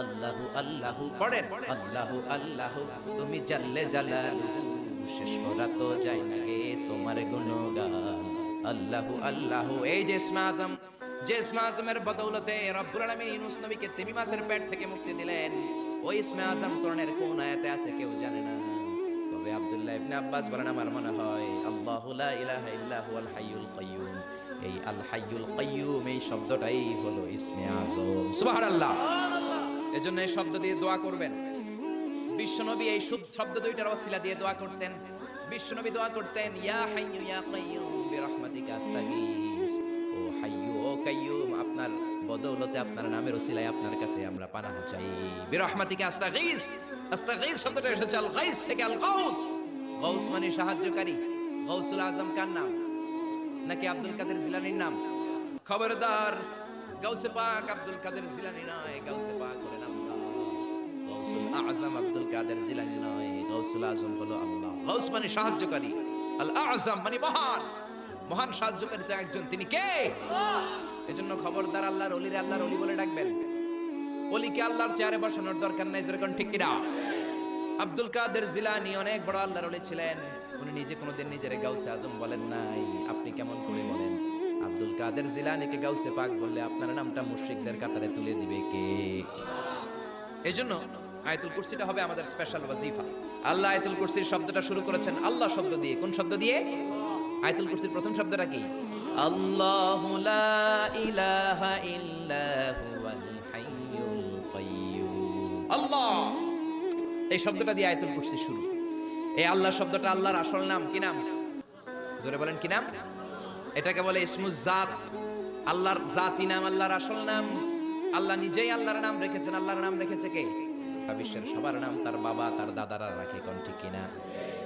আল্লাহু আল্লাহু পড়েন। আল্লাহু আল্লাহু, তুমি জাল্লে জালালু, শেষ করা তো যায় না গে তোমার গুণগান। আল্লাহু আল্লাহু, এই যে ইসমে আজম, যে ইসমে আজমের বদৌলতে রব্বুল আলামিন ইউনূস নবীকে তিমি মাসের পেট থেকে মুক্তি দিলেন। ওই ইসমে আজম কোন আয়াতে আছে কেউ জানে না। তবে আব্দুল্লাহ ইবনে আব্বাস বলেন, আমার মনে হয় আল্লাহু লা ইলাহা ইল্লা হুয়াল হাইয়ুল কাইয়্যুম এই আল হাইয়ুল কাইয়্যুম এই শব্দটাই হলো ইসমে আজম। সুবহানাল্লাহ সুবহানাল্লাহ। এজন্য এই শব্দ দিয়ে দোয়া করবেন। বিশ্বনবী এই শব্দ দুইটার ওসিলা দিয়ে দোয়া করতেন। বিশ্বনবী দোয়া করতেন, ইয়া হাইয়ু ইয়া কাইয়্যুম বিরহমাতিকা ও হাইয়ু, ও কাইয়্যুম আপনার বদৌলতে আপনার নামের ওসিলায় আপনার কাছে আমরা পানাহ চাই। বিরহমাতিকা শব্দটা এসেছে আল গাইস থেকে আল গাউস। গাউস মানে সাহায্যকারী। গাউসুল আজম কার নাম? নাকি আব্দুল কাদের জিলানির নাম? খবরদার গাউসে পাক আব্দুল কাদের জিলানি নয় গাউসে পাক হলেন আল্লাহ গাউসুল আজম আব্দুল কাদের জিলানি নয় গাউসুল আজম হলো আল্লাহ। গাউস মানে সাহায্যকারী, আল আজম মানে মহান। মহান সাহায্যকারী তো একজন, তিনি কে? এজন্য খবরদার আল্লাহর অলিরে আল্লাহর অলি বলে ডাকবেন। অলিকে আল্লাহর চেয়ারে বসানোর দরকার নাই যেরকম ঠিক কিনা? আব্দুল কাদের জিলানি অনেক বড় আল্লাহর অলি ছিলেন, উনি নিজে কোনোদিন নিজের গাউসে আজম বলেন নাই। আপনি কেমন করে বলেন? আব্দুল কাদের জিলানিকে গাউসে পাক বললে আপনার নামটা মুশরিকদের কাতারে তুলে দিবে কে? এজন্য আয়াতুল কুরসিটা হবে আমাদের স্পেশাল ওয়াজিফা। আল্লাহ আয়াতুল কুরসির শব্দটা শুরু করেছেন আল্লাহ শব্দ দিয়ে। কোন শব্দ দিয়ে? আয়াতুল কুরসির প্রথম শব্দটা কি? আল্লাহু লা ইলাহা ইল্লা হুয়াল হাইয়ুল কাইয়্যুম আল্লাহ! এই শব্দটা দিয়ে আয়াতুল কুরসি শুরু। এই আল্লাহ শব্দটা আল্লাহর আসল নাম কি নাম? জোরে বলেন কি নাম? এটাকে বলে ইসমুজ জাত। আল্লাহর জাতি নাম, আল্লাহর আসল নাম। আল্লাহ নিজেই আল্লাহর নাম রেখেছেন। আল্লাহর নাম রেখেছে কে? বিশ্বের সবার নাম তার বাবা, তার দাদারা রাখে কোন ঠিক কিনা?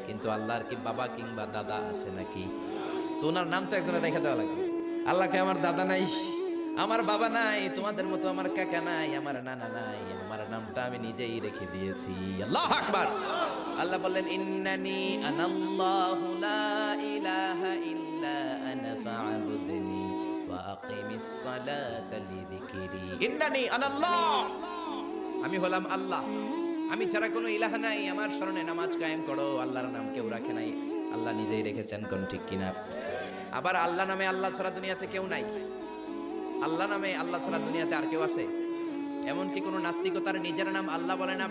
কিন্তু আল্লাহর কি বাবা কিংবা দাদা আছে নাকি? তো ওনার নাম তো একজনের রেখে দেওয়া লাগবে। আল্লাহকে আমার দাদা নাই, আমার বাবা নাই, তোমাদের মতো আমার কাকা নাই, আমার নানা নাই, আমার নামটা আমি নিজেই রেখে দিয়েছি। আল্লাহ আকবার। আল্লাহ বললেন, ইন্নানি আনাল্লাহু লা ইলাহা ইল্লা আমি হলাম আল্লাহ। আমি ছাড়া কোনো ইলাহ নাই। আমার স্মরণে নামাজ কায়েম করো। আল্লাহর নাম কেউ রাখে নাই। আল্লাহ নিজেই রেখেছেন কোন ঠিক কিনা। আবার আল্লাহ নামে আল্লাহ ছাড়া দুনিয়াতে কেউ নাই। আল্লাহ নামে আল্লাহ ছাড়া দুনিয়াতে আর কেউ আছে। এমনকি কোনো নাস্তিকও তার নিজের নাম আল্লাহ বলে না।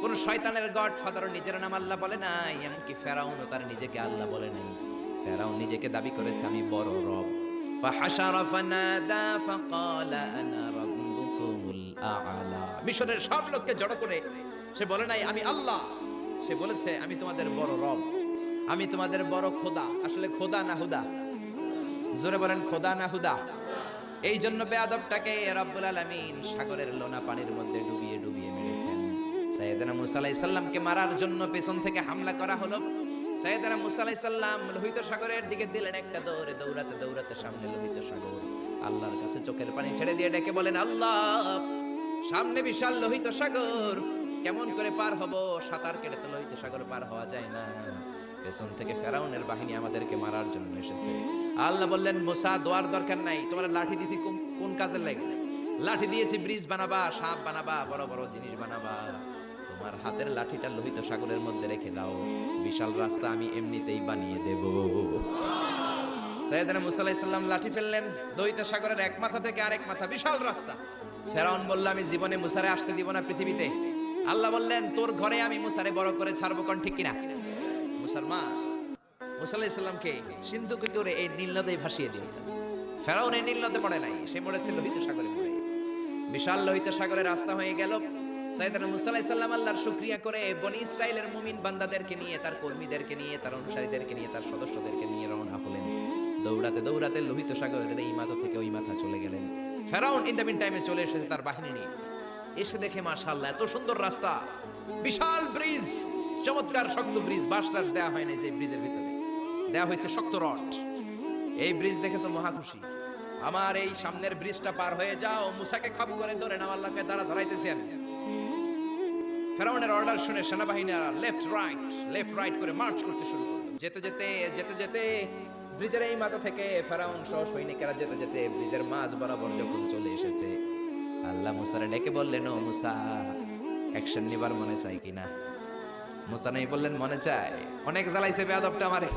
কোন শয়তানের গড ফাদার নিজের নাম আল্লাহ বলে নাই। এমনকি ফেরাউনও তার নিজেকে আল্লাহ বলে নাই। তারাও নিজেকে দাবি করেছে, আমি বড় রব। মিশরের সব লোককে জড়ো করে সে বলে নাই, আমি আল্লাহ। সে বলেছে, আমি তোমাদের বড় রব। আমি তোমাদের বড় খোদা। আসলে খোদা না হুদা? জোরে বলেন, খোদা না হুদা? এই জন্য বেয়াদবটাকে রব্বুল আলমিন সাগরের লোনা পানির মধ্যে ডুবিয়ে ডুবিয়ে মেরেছেন। সাইয়েদানা মুসা আলাইহিস মারার জন্য পেছন থেকে হামলা করা হলো। সাইয়েদনা মুসা আলাইহিস সালাম লোহিত সাগরের দিকে দিলেন একটা দৌড়ে, দৌড়াতে দৌড়াতে সামনে লোহিত সাগর। আল্লাহর কাছে চোখের পানি ছেড়ে দিয়ে ডেকে বলেন, আল্লাহ, সামনে বিশাল লোহিত সাগর, কেমন করে পার হব? সাঁতার কেটে তো লোহিত সাগর পার হওয়া যায় না। পেছন থেকে ফেরাউনের বাহিনী আমাদেরকে মারার জন্য এসেছে। আল্লাহ বললেন, মোসা, দোয়ার দরকার নাই, তোমার লাঠি দিছি কোন কোন কাজের লাগে? লাঠি দিয়েছি, ব্রিজ বানাবা, সাপ বানাবা, বড় বড় জিনিস বানাবা। তোমার হাতের লাঠিটা লোহিত সাগরের মধ্যে রেখে দাও। বিশাল রাস্তা আমি এমনিতেই বানিয়ে দেব। সৈয়দনা মুসা আলাইহিস সালাম লাঠি ফেললেন লোহিত সাগরের এক মাথা থেকে আরেক মাথা, বিশাল রাস্তা। ফেরাউন বলল, আমি জীবনে মুসারে আসতে দিব না পৃথিবীতে। আল্লাহ বললেন, তোর ঘরে আমি মুসারে বড় করে ছাড়বো কোন ঠিক কিনা? মুসলমান মুসা আলাইহিস সালামকে সিন্ধুকে করে এই নীল নদে ভাসিয়ে দিয়েছেন ফেরাউন এই নীল নদে পড়ে নাই, সে পড়েছে লোহিত সাগরে বিশাল লোহিত সাগরে রাস্তা হয়ে গেল। সাইদানা মুসা আল্লাহর করে বনি ইসরাইলের মুমিন বান্দাদেরকে নিয়ে, তার কর্মীদেরকে নিয়ে, তার অনুসারীদেরকে নিয়ে, তার সদস্যদেরকে নিয়ে রওনা হলেন। দৌড়াতে দৌড়াতে লোহিত সাগরের এই মাথা থেকে ওই মাথা চলে গেলেন। ফেরাউন ইন দ্য মিন টাইমে চলে এসেছে তার বাহিনী নিয়ে। এসে দেখে মাশাআল্লাহ, এত সুন্দর রাস্তা। বিশাল ব্রিজ, চমৎকার শক্ত ব্রিজ বাস টাস হয়নি যে ব্রিজের ভিতরে। দেওয়া হয়েছে শক্ত রড। এই ব্রিজ দেখে তো মহা খুশি। আমার এই সামনের ব্রিজটা পার হয়ে যাও, মুসাকে খাপ করে ধরে নাও, আল্লাহকে দ্বারা ধরাইতেছি আমি। ফেরাউনের অর্ডার শুনে সেনাবাহিনীরা লেফট রাইট লেফট রাইট করে মার্চ করতে শুরু করল। যেতে যেতে যেতে যেতে ব্রিজের এই মাথা থেকে ফেরাউন সহ সৈনিকেরা যেতে যেতে ব্রিজের মাঝ বরাবর যখন চলে এসেছে, আল্লাহ মুসারে ডেকে বললেন, ও মুসা অ্যাকশন নিবার মনে চাই কিনা মুসা নাই বললেন, মনে চায় অনেক জ্বালাইছে বেয়াদবটা আমারে।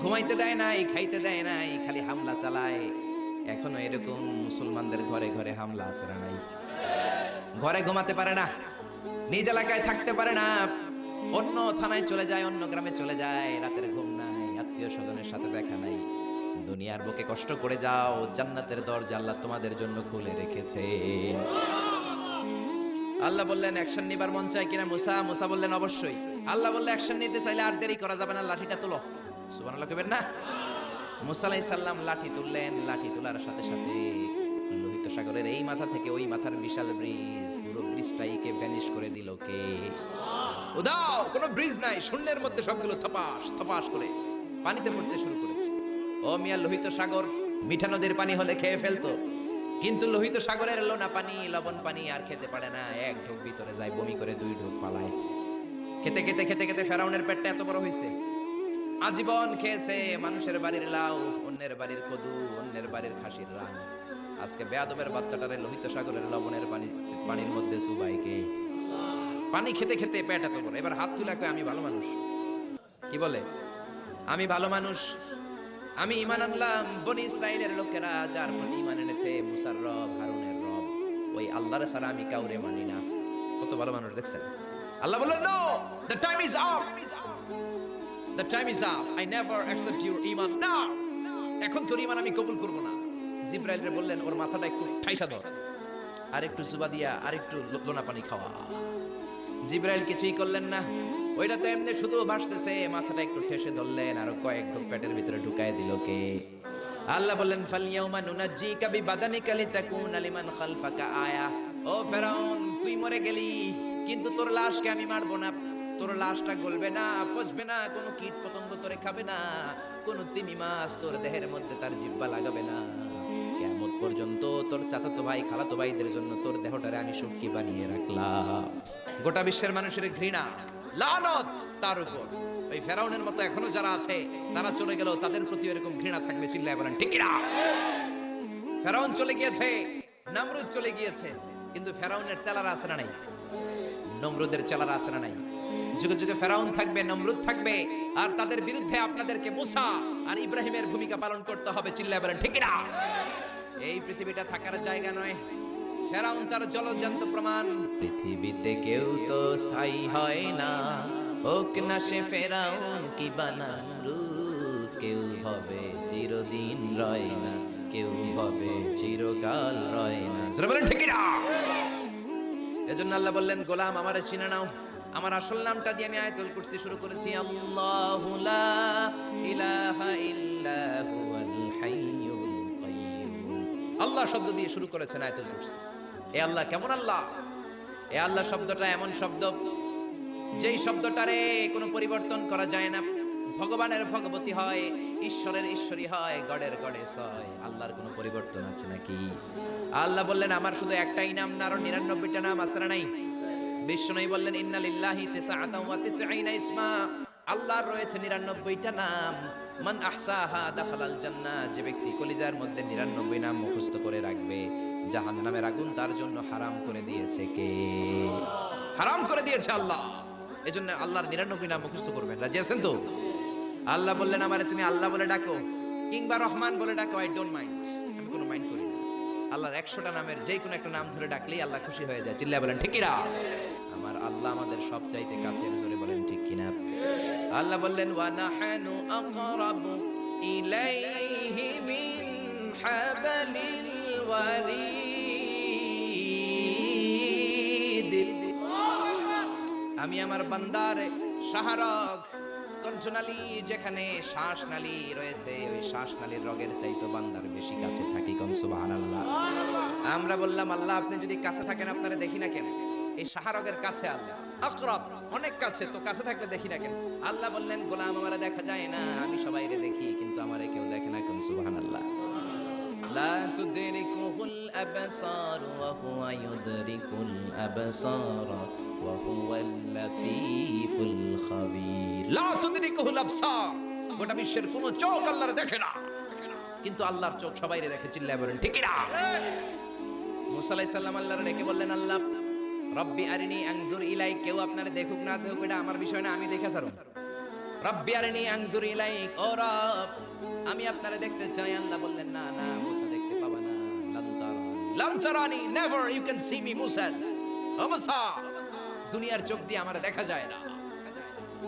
ঘুমাইতে দেয় নাই, খাইতে দেয় নাই, খালি হামলা চালায়। এখনও এরকম মুসলমানদের ঘরে ঘরে হামলা আছে না নাই? ঘরে ঘুমাতে পারে না। নিজ এলাকায় থাকতে পারে না। অন্য থানায় চলে যায়, অন্য গ্রামে চলে যায়। রাতের ঘুম নাই, আত্মীয় স্বজনের সাথে দেখা নাই। দুনিয়ার বুকে কষ্ট করে যাও, জান্নাতের দরজা আল্লাহ তোমাদের জন্য খুলে রেখেছে। আল্লাহ বললেন, অ্যাকশন নিবার মন চায় কিনা? মুসা মুসা বললেন, অবশ্যই। আল্লাহ বললে, অ্যাকশন নিতে চাইলে আর দেরি করা যাবে না, লাঠিটা তুলো। সুবহানাল্লাহ কইবেন না? মুসা আলাইহিস সালাম লাঠি তুললেন, লাঠি তোলার সাথে সাথে সাগরের এই মাথা থেকে ওই মাথার বিশাল ব্রিজ, পুরো ব্রিজটাইকে ভ্যানিশ করে দিল কে? উদাও, কোনো ব্রিজ নাই, শূন্যের মধ্যে সবগুলো থপাস থপাস করে পানিতে পড়তে শুরু করেছে। ও মিয়া লোহিত সাগর, মিঠা নদীর পানি হলে খেয়ে ফেলতো। কিন্তু লোহিত সাগরের লোনা পানি, লবণ পানি আর খেতে পারে না। এক ঢোক ভিতরে যায়, বমি করে দুই ঢোক পালায়। খেতে খেতে খেতে খেতে ফেরাউনের পেটটা এত বড় হয়েছে আজীবন খেয়েছে মানুষের বাড়ির লাউ, অন্যের বাড়ির কদু, অন্যের বাড়ির খাসির রান। আজকে বেয়াদবের বাচ্চাটারে লোহিত সাগরের লবণের পানি পানির মধ্যে সুবাইকে পানি খেতে খেতে পেট এত বড়। এবার হাত তুলে আমি ভালো মানুষ। কি বলে? আমি ভালো মানুষ। আমি ইমান আনলাম। বনি ইসরায়েলের লোকেরা যার প্রতি ইমান এনেছে, মুসার রব, হারুনের রব। ওই আল্লাহর ছাড়া আমি কাউরে মানি না। কত ভালো মানুষ, দেখছেন? আল্লাহ বললেন no the time is up the time is up I never accept your ইমান না, এখন তোর ইমান আমি কবুল করব না। জিব্রাইল রে বললেন, ওর মাথাটা একটু ঠাইসা ধর, আর একটু জুবা দিয়া, আর একটু লোনা পানি খাওয়া। জিব্রাইল কিছুই করলেন না। ওইটা তো এমনি শুধু ভাসতেছে, মাথাটা একটু ঠেসে ধরলেন, আর কয়েক ঢোক পেটের ভিতরে ঢুকায় দিল কে। আল্লাহ বললেন ফালিয়াউমা নুনাজ্জিকা বিবাদানিকা লিতাকুনা লিমান খালফাকা আয়া। ও ফেরাউন, তুই মরে গেলি, কিন্তু তোর লাশকে আমি মারবো না। তোর লাশটা গলবে না, পচবে না, কোনো কীট পতঙ্গ তোরে খাবে না, কোনো তিমি মাছ তোর দেহের মধ্যে তার জিব্বা লাগাবে না। পর্যন্ত তোর চাচাতো ভাই, খালাতো ভাইদের জন্য তোর দেহটারে আমি সুখী বানিয়ে রাখলাম। গোটা বিশ্বের মানুষের ঘৃণা, লানত তার উপর। ওই ফেরাউনের মতো এখনও যারা আছে, তারা চলে গেল তাদের প্রতি এরকম ঘৃণা থাকবে চিল্লায় বলেন, ঠিক না? ফেরাউন চলে গিয়েছে, নামরুদ চলে গিয়েছে, কিন্তু ফেরাউনের চেলারা আছে না নাই? নমরুদের চেলারা আছে না নাই? যুগে যুগে ফেরাউন থাকবে, নমরুদ থাকবে, আর তাদের বিরুদ্ধে আপনাদেরকে মুসা আর ইব্রাহিমের ভূমিকা পালন করতে হবে, চিল্লায় বলেন, ঠিক না? এই পৃথিবীটা থাকার জায়গা নয়। ফেরাউন তার জলজান্ত প্রমাণ। পৃথিবীতে কেউ তো স্থায়ী হয় না। হোক না সে ফেরাউন কি বানামরুদ কেউ হবে চিরদিন রয় না। কেউ হবে চিরকাল রয় না। বলেন ঠিক না এজন্য আল্লাহ বললেন গোলাম আমারে চিনে নাও। আমার আসল নামটা দিয়ে আমি আয়াতুল কুরসি শুরু করেছি। আল্লাহু লা ইলাহা ইল্লা হুয়াল হাইয়ুল কাইয়্যুম আল্লাহ শব্দ দিয়ে শুরু করেছেন আয়াতুল কুরসি। এ আল্লাহ, কেমন আল্লাহ? এ আল্লাহ শব্দটা এমন শব্দ, যেই শব্দটারে কোনো পরিবর্তন করা যায় না। ভগবানের ভগবতী হয়, ঈশ্বরের ঈশ্বরী হয়, গডের গডেস হয় আল্লাহর কোনো পরিবর্তন আছে নাকি? আল্লাহ বললেন, আমার শুধু একটাই নাম না, আরও নিরানব্বইটা নাম আছে না নাই? বিষ্ণু বললেন, ইন্নালিল্লাহি তিসআতাও ওয়া তিসঈনা ইসমা। আল্লাহর রয়েছে নিরানব্বইটা নাম। মান আহসাহা দাখালাল জান্নাহ, যে ব্যক্তি কলিজার মধ্যে নিরানব্বই নাম মুখস্থ করে রাখবে, জাহান্নামের আগুন তার জন্য হারাম করে দিয়েছে কে? হারাম করে দিয়েছে আল্লাহ। এজন্য আল্লাহর নিরানব্বই নাম মুখস্থ করবেন। রাজি আছেন তো? আল্লাহ বললেন, আমারে তুমি আল্লাহ বলে ডাকো, কিংবা রহমান বলে ডাকো আই ডোন্ট মাইন্ড আমি কোনো মাইন্ড করি না। আল্লাহর একশোটা নামের যে কোনো একটা নাম ধরে ডাকলেই আল্লাহ খুশি হয়ে যায়। চিল্লা বলেন ঠিক কিনা আমার আল্লাহ আমাদের সব চাইতে কাছের আল্লাহ বললেন, ওয়া নাহানু আকরাবু ইলাইহি মিন হাবলিল ওয়ারিদ আমি আমার বান্দার শাহরগ কণ্ঠনালী, যেখানে শ্বাসনালী রয়েছে, ওই শ্বাসনালীর রগের চাইতো বান্দার বেশি কাছে থাকি কোন, সুবহানাল্লাহ। আমরা বললাম, আল্লাহ, আপনি যদি কাছে থাকেন, আপনারা দেখি না কেন? এই শাহরগের কাছে আল্লাহ আকরাব অনেক কাছে তো কাছে থাকলে দেখি না কেন আল্লাহ বললেন গোলাম আমারে দেখা যায় না আমি সবাইরে দেখি কিন্তু আমারে কেউ দেখে না কোন সুবহানাল্লাহ لا تدركه الأبصار وهو يدرك الأبصار وهو اللطيف الخبير لا تدركه الأبصار গোটা বিশ্বের কোনো চোখ আল্লাহর দেখে না কিন্তু আল্লাহর চোখ সবাইরে দেখে চিল্লায় বলেন ঠিক না মুসা আলাইহিস সালাম আল্লাহর ডেকে বললেন আল্লাহ রব্বি আরিনি আংজুর ইলাই কেউ আপনার দেখুক না দেখুক, এটা আমার বিষয় না, আমি দেখে সারো রব্বি আরিনি আংজুর ইলাইক, ও রব, আমি আপনারে দেখতে চাই, আল্লাহ বললেন, না না, মুসা দেখতে পাবা না লান তারানি লান তারানি never you can see me Musa ও মুসা, দুনিয়ার চোখ দিয়ে আমার দেখা যায় না।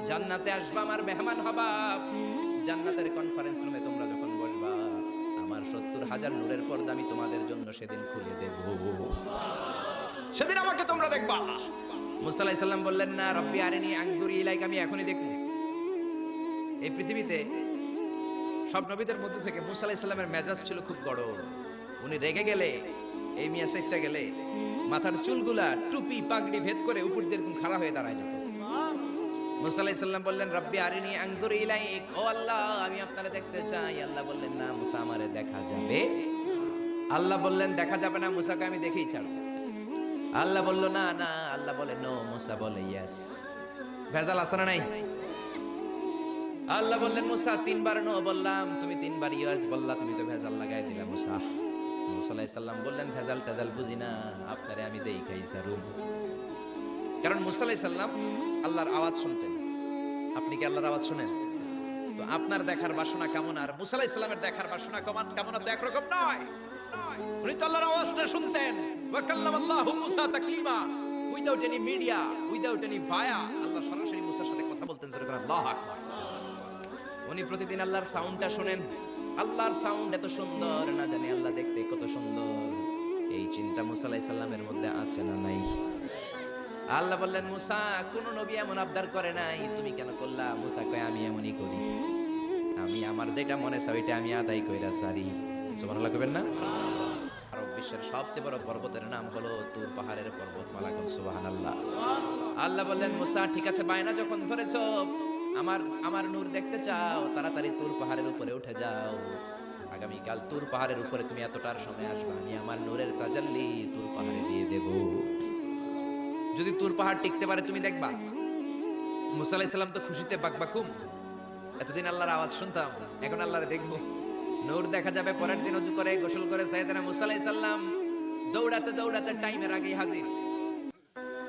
জান্নাতে আসবা, আমার মেহমান হবা। জান্নাতের কনফারেন্স রুমে তোমরা যখন বসবা, আমার সত্তর হাজার নূরের পর্দা আমি তোমাদের জন্য সেদিন খুলে দেব। সেদিন আমাকে তোমরা দেখবা। মুসা আলাইহিস বললেন, না রব্বি আরিনি আংজুরি ইলাইক, আমি এখনই দেখব। এই পৃথিবীতে সব নবীদের মধ্যে থেকে মুসা আলাইহিস মেজাজ ছিল খুব গরম। উনি রেগে গেলে, এই মিয়া সাইডটা গেলে, মাথার চুলগুলা টুপি, পাগড়ি ভেদ করে উপর দিয়ে এরকম খাড়া হয়ে দাঁড়ায় যেত। মুসা আলাইহিস বললেন, রব্বি আরিনি আনজুরি ইলাইক, ও আল্লাহ, আমি আপনারে দেখতে চাই। আল্লাহ বললেন, না মুসা, আমারে দেখা যাবে। আল্লাহ বললেন, দেখা যাবে না, মুসাকে আমি দেখেই ছাড়ব। আল্লাহ বলল, না না। আল্লাহ বলে, নো। মুসা বলে, ইয়েস। ভেজাল আছে না নাই? আল্লাহ বললেন, মুসা, তিনবার নো বললাম। তুমি তিনবার ইয়েস বললা, তুমি তো ভেজাল লাগাই দিলা, মুসা। মুসা আলাইহিস বললেন, ভেজাল টেজাল বুঝি না, আপনারে আমি দেই খাই সারুম কারণ মুসা আলাইহিস আল্লাহর আওয়াজ শুনতেন। আপনি কি আল্লাহর আওয়াজ শুনেন? তো আপনার দেখার বাসনা কেমন? আর মুসা আলাইহিস দেখার বাসনা কেমন কেমন? তো একরকম নয়। উনি তো আল্লাহর আওয়াজটা শুনতেন। আল্লাহ বললেন, মুসা, কোন নবী এমন আবদার করে নাই। তুমি কেন করলা? মুসা কয়, আমি এমনই করি। আমি আমার যেটা মনে চাই ওইটা আমি আদায় কইরা সারি। না? বিশ্বের সবচেয়ে বড় পর্বতের নাম হলো তুর পাহাড়ের পর্বতমালা কোন সুবহানাল্লাহ। আল্লাহ আল্লাহ বললেন, মুসা, ঠিক আছে, বায়না যখন ধরেছো, আমার আমার নূর দেখতে চাও, তাড়াতাড়ি তুর পাহাড়ের উপরে উঠে যাও। আগামীকাল তুর পাহাড়ের উপরে তুমি এতটার সময় আসবা, আমি আমার নূরের তাজাল্লি তুর পাহাড়ে দিয়ে দেব। যদি তুর পাহাড় টিকতে পারে, তুমি দেখবা, মুসা আলাইহিস সালাম তো খুশিতে বাকবাকুম। এতদিন আল্লাহর আওয়াজ শুনতাম, এখন আল্লাহরে দেখব। নূর দেখা যাবে, পরের দিন উজু করে গোসল করে সাইয়েদনা মুসা আলাইহিস সালাম। দৌড়াতে দৌড়াতে টাইমের আগেই হাজির।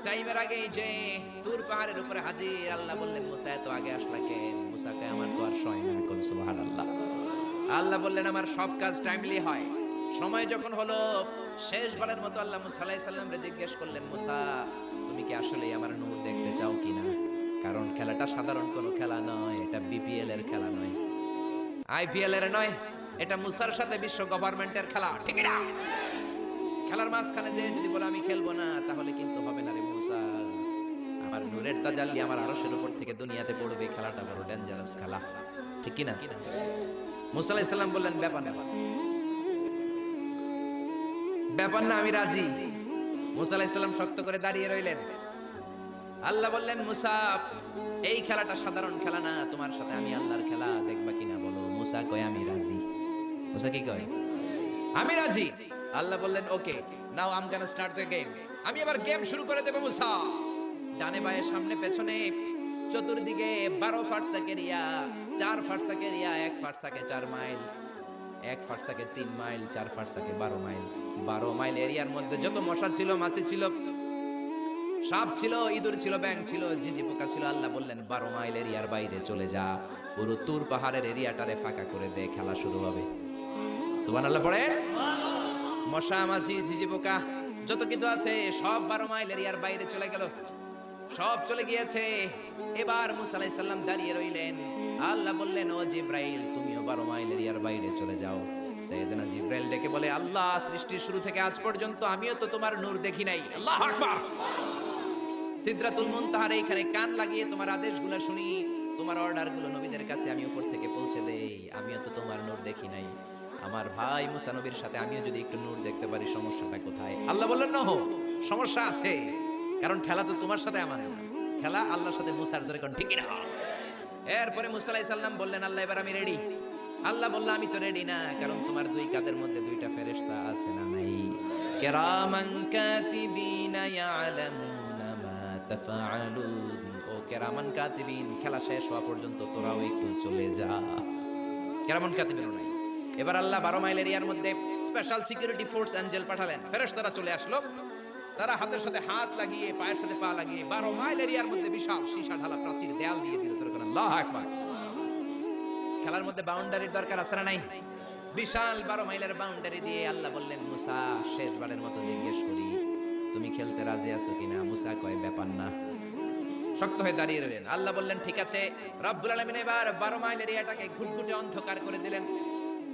টাইমের আগে যে তুর পাহাড়ের উপরে হাজির, আল্লাহ বললেন, মুসা, এত আগে আসলা কেন? মুসাকে আমার তো আর সময় না কোন সুবহানাল্লাহ। আল্লাহ বললেন, আমার সব কাজ টাইমলি হয়। সময় যখন হলো, শেষবারের মতো আল্লাহ মুসা সালাম রে জিজ্ঞেস করলেন, মুসা, তুমি কি আসলে আমার নূর দেখতে চাও কিনা? কারণ খেলাটা সাধারণ কোনো খেলা নয়, এটা বিপিএল এর খেলা নয়। আইপিএল এর নয়। এটা মুসার সাথে বিশ্ব গভর্নমেন্টের খেলা। ঠিক না খেলার মাঝখানে যে যদি বলে আমি খেলব না, তাহলে কিন্তু হবে না রে মুসা। আমার নূরের তাজাল্লি আমার আরশের উপর থেকে দুনিয়াতে পড়বে, খেলাটা বড় ডেঞ্জারাস খেলা। ঠিক কি না মুসা আলাইহিস সালাম বললেন, ব্যাপার না। ব্যাপার না, আমি রাজি। মুসা আলাইহিস সালাম শক্ত করে দাঁড়িয়ে রইলেন। আল্লাহ বললেন, মুসা, এই খেলাটা সাধারণ খেলা না, তোমার সাথে আমি আল্লাহর খেলা দেখবা কিনা বলো? মুসা কয়, আমি রাজি। মুসা কি কয়? আমি রাজি। আল্লাহ বললেন okay now I'm gonna start the game আমি এবার গেম শুরু করে দেব, মুসা। ডানে বায়ে, সামনে পেছনে, চতুর্দিকে বারো চার এক চার মাইল, এক তিন মাইল, চার বারো মাইল। বারো মাইল এরিয়ার মধ্যে যত মশা ছিল, মাছি ছিল, সাপ ছিল, ইঁদুর ছিল ব্যাং ছিল, জিজি পোকা ছিল, আল্লাহ বললেন, বারো মাইল এরিয়ার বাইরে চলে যা। পুরো তুর পাহাড়ের এরিয়াটারে ফাঁকা করে দে, খেলা শুরু হবে। আল্লাহ গেল। বললেন, ও জিব্রাইল, তুমিও বারো মাইল এরিয়ার বাইরে চলে যাও। জিব্রাইল ডেকে বলে, আল্লাহ, সৃষ্টির শুরু থেকে আজ পর্যন্ত আমিও তো তোমার নূর দেখি নাই। আল্লাহ আকবার! সিদরাতুল মুনতাহার এইখানে কান লাগিয়ে তোমার আদেশগুলো শুনি। তোমার অর্ডারগুলো নবীদের কাছে আমি উপর থেকে পৌঁছে দেই। আমিও তো তোমার নূর দেখি নাই। আমার ভাই মুসা নবীর সাথে আমিও যদি একটু নূর দেখতে পারি, সমস্যাটা কোথায়? আল্লাহ বললেন না হো সমস্যা আছে। কারণ খেলা তো তোমার সাথে আমার না। খেলা আল্লাহর সাথে মুসার জোরে কোন ঠিক না? এরপরে মুসা আলাইহিস সালাম বললেন, আল্লাহ, এবার আমি রেডি আল্লাহ বলল, আমি তো রেডি না, কারণ তোমার দুই কাদের মধ্যে দুইটা ফেরেশতা আছে না নাই। কেরামান কাতিবিন, খেলা শেষ হওয়া পর্যন্ত তোরাও একটু চলে যা। কেরামান কাতিবিনও নাই। এবার আল্লাহ বারো মাইল এরিয়ার মধ্যে স্পেশাল সিকিউরিটি ফোর্স অ্যাঞ্জেল পাঠালেন। ফেরেশতারা চলে আসলো। তারা হাতের সাথে হাত লাগিয়ে, পায়ের সাথে পা লাগিয়ে বারো মাইল এরিয়ার মধ্যে বিশাল সীসা ঢালা প্রাচীর দেয়াল দিয়ে দিল। যেরকম আল্লাহ আকবার। খেলার মধ্যে বাউন্ডারির দরকার আছে না নাই? বিশাল বারো মাইলের বাউন্ডারি দিয়ে আল্লাহ বললেন, মুসা, শেষবারের মতো জিজ্ঞেস করি, তুমি খেলতে রাজি আছো কিনা? মুসা কয়, ব্যাপার না। শক্ত হয়ে দাঁড়িয়ে রইলেন। আল্লাহ বললেন, ঠিক আছে। রব্বুল আলমিন এবার বারো মাইল এরিয়াটাকে ঘুটঘুটে অন্ধকার করে দিলেন।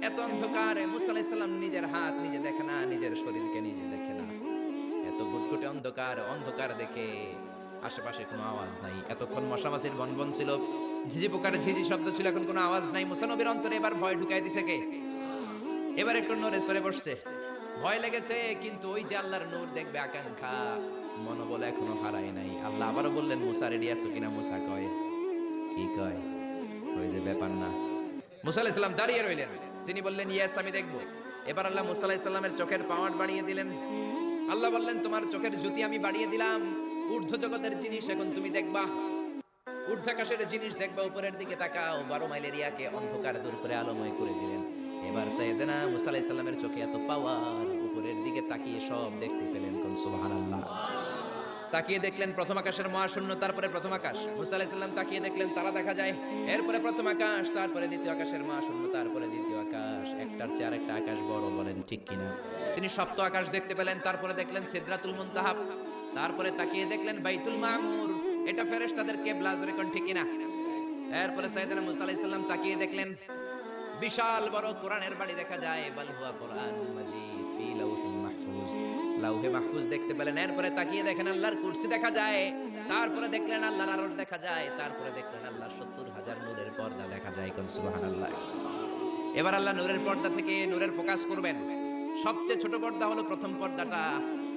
এত অন্ধকার মুসা আলাইসাল্লাম নিজের হাত নিজে দেখে না, নিজের শরীরকে নিজে দেখে না। এত ঘুটঘুটে অন্ধকার অন্ধকার দেখে আশেপাশে কোনো আওয়াজ নাই। এতক্ষণ মশামাছির বনবন ছিল, ঝিঝি পোকার ঝিঝি শব্দ ছিল, এখন কোনো আওয়াজ নাই। মুসানবীর অন্তরে এবার ভয় ঢুকাই দিছে কে? এবার একটু নড়ে সরে বসছে। ভয় লেগেছে, কিন্তু ওই যে আল্লাহর নূর দেখবে আকাঙ্ক্ষা, মনোবল এখনও হারায় নাই। আল্লাহ আবারও বললেন, মুসা রেডি আছো কিনা? মুসা কয়, কি কয়? ওই যে ব্যাপার না। মুসা আলাইহিস সালাম দাঁড়িয়ে রইলেন। তিনি বললেন, ইয়েস, আমি দেখব। এবার আল্লাহ মুসা আলাইহিস চোখের পাওয়ার বাড়িয়ে দিলেন। আল্লাহ বললেন, তোমার চোখের জ্যোতি আমি বাড়িয়ে দিলাম। ঊর্ধ্ব জগতের জিনিস এখন তুমি দেখবা। ঊর্ধ্বাকাশের জিনিস দেখবা, উপরের দিকে তাকাও। বারো মাইল এরিয়াকে অন্ধকার দূর করে আলোময় করে দিলেন। এবার সাইয়েদনা মুসা আলাইহিস চোখে এত পাওয়ার, উপরের দিকে তাকিয়ে সব দেখতে পেলেন কোন সুবহানাল্লাহ। তাকিয়ে দেখলেন প্রথম আকাশের মহাশূন্য তারপরে প্রথম আকাশ। মুসা আলাইহিস তাকিয়ে দেখলেন, তারা দেখা যায়, এরপরে প্রথম আকাশ, তারপরে দ্বিতীয় আকাশের মহাশূন্য তারপরে দ্বিতীয় আকাশ। একটার চেয়ে আরেকটা আকাশ বড় বলেন, ঠিক কিনা? তিনি সপ্ত আকাশ দেখতে পেলেন, তারপরে দেখলেন সিদরাতুল মুনতাহা তারপরে তাকিয়ে দেখলেন বাইতুল মামুর। এটা ফেরেশতাদের কেবলা, জোরে কোন ঠিক কিনা? এরপরে সাইয়েদনা মুসা আলাইহিস তাকিয়ে দেখলেন, বিশাল বড় কোরআনের বাড়ি দেখা যায়, বাল হুয়া কোরআন মাজিদ। লাউহে মাহফুজ দেখতে পেলেন। এরপরে তাকিয়ে দেখেন আল্লাহর কুরসি দেখা যায়। তারপরে দেখলেন আল্লাহর আরশ দেখা যায়। তারপরে দেখলেন আল্লাহর সত্তর হাজার নূরের পর্দা দেখা যায় কোন সুবহানাল্লাহ। এবার আল্লাহ নূরের পর্দা থেকে নূরের ফোকাস করবেন। সবচেয়ে ছোট পর্দা হলো প্রথম পর্দাটা।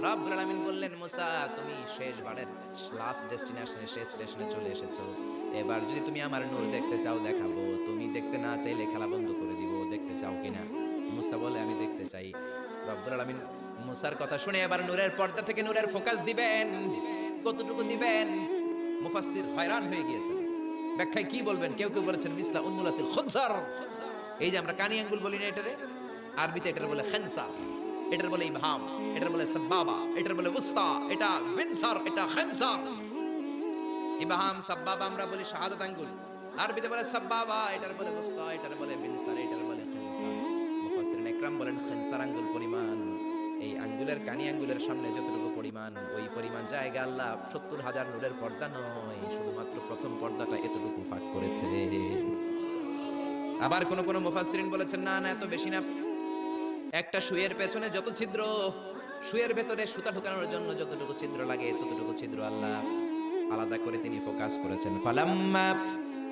রব্বুল আলামিন বললেন, মুসা, তুমি শেষ বারের লাস্ট ডেস্টিনেশনে শেষ স্টেশনে চলে এসেছ। এবার যদি তুমি আমার নূর দেখতে চাও, দেখাবো। তুমি দেখতে না চাইলে খেলা বন্ধ করে দিব। দেখতে চাও কিনা? মুসা বলে, আমি দেখতে চাই। রব্বুল আলামিন মুসার কথা শুনে এবার নূরের পর্দা থেকে নূরের ফোকাস দিবেন। কতটুকু দিবেন? মুফাসসির হয়রান হয়ে গিয়েছেন। ব্যাখ্যায় কি বলবেন? কেউ কেউ বলেছেন, মিসলা উন্নুলাতিল খুনসার। এই যে আমরা কানি আঙ্গুল বলি না এটারে, আরবিতে এটার বলে খেনসা, এটার বলে ইবহাম, এটার বলে সাব্বাবা, এটার বলে উস্তা, এটা বিনসার, এটা খেনসা। ইবহাম, সাব্বাবা আমরা বলি শাহাদাত আঙ্গুল। আরবিতে বলে সাব্বাবা, এটার বলে উস্তা, এটার বলে বিনসার, এটার বলে খেনসা। মুফাসসিরিন ইকরাম বলেন, খেনসার আঙ্গুল পরিমাণ। এই আঙ্গুলের কানি আঙ্গুলের সামনে যতটুকু পরিমাণ, ওই পরিমাণ জায়গা আল্লাহ সত্তর হাজার নূরের পর্দা নয়, শুধুমাত্র প্রথম পর্দাটা এতটুকু ফাঁক করেছে। আবার কোন কোন মুফাসসিরিন বলেছেন, না না, এত বেশি না। একটা সুয়ের পেছনে যত ছিদ্র, সুয়ের ভেতরে সুতা ঢোকানোর জন্য যতটুকু ছিদ্র লাগে, ততটুকু ছিদ্র আল্লাহ আলাদা করে তিনি ফোকাস করেছেন। ফালাম্মা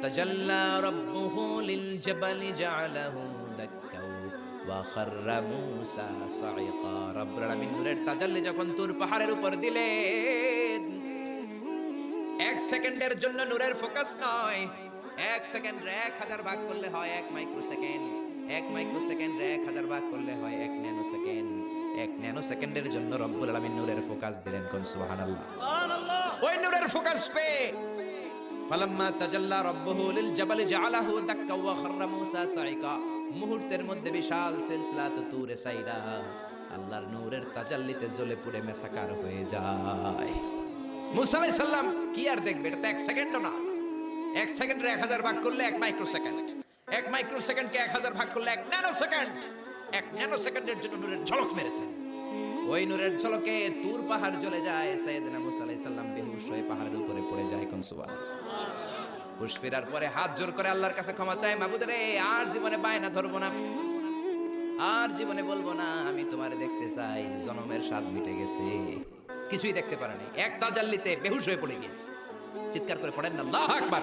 তাজাল্লা রাব্বুহু লিল জাবালি জাআলাহু দাক্কাও ওয়া খাররা মূসা সাইকা। রব্বুল আলামিন নূরের তাজাল্লি যখন তুর পাহাড়ের উপর দিলেন এক সেকেন্ডের জন্য নূরের ফোকাস নয়। এক সেকেন্ড এক হাজার ভাগ করলে হয় এক মাইক্রো সেকেন্ড এক মাইক্রো সেকেন্ড এক হাজার ভাগ করলে হয় এক ন্যানো সেকেন্ড এক ন্যানো সেকেন্ডের জন্য রব্বুল আলামিন নূরের ফোকাস দিলেন কোন সুবহানাল্লাহ। ওই নূরের ফোকাস পে ফালাম্মা তাজাল্লা রাব্বুহু মুহূর্তের মধ্যে বিশাল সাইরা। আল্লাহর নূরের তাজাল্লিতে জ্বলে পুড়ে মেসাকার হয়ে যায়। মুসা কি আর দেখবে? এটা তো এক সেকেন্ডও না। এক সেকেন্ডের এক হাজার ভাগ করলে এক মাইক্রো সেকেন্ড এক মাইক্রো সেকেন্ডকে এক হাজার ভাগ করলে এক ন্যানো সেকেন্ড এক ন্যানো সেকেন্ডের জন্য নূরের ঝলক মেরেছে। ওই নূরের ঝলকে তুর পাহাড় জ্বলে যায়, সাইয়েদনা মুসা আলাইহিস সালাম বেহুশ হয়ে পাহাড়ের উপরে পড়ে যায় কোন সুবহানাল্লাহ। ফেরার পরে হাত জোর করে আল্লাহর কাছে ক্ষমা চায় মাবুদ রে, আর জীবনে বায়না ধরবো না। আর জীবনে বলব না, আমি তোমারে দেখতে চাই, জনমের স্বাদ মিটে গেছে। কিছুই দেখতে পারেনি। এক তাজাল্লিতে বেহুশ হয়ে পড়ে গিয়েছে। চিৎকার করে পড়েন না, আল্লাহ আকবার!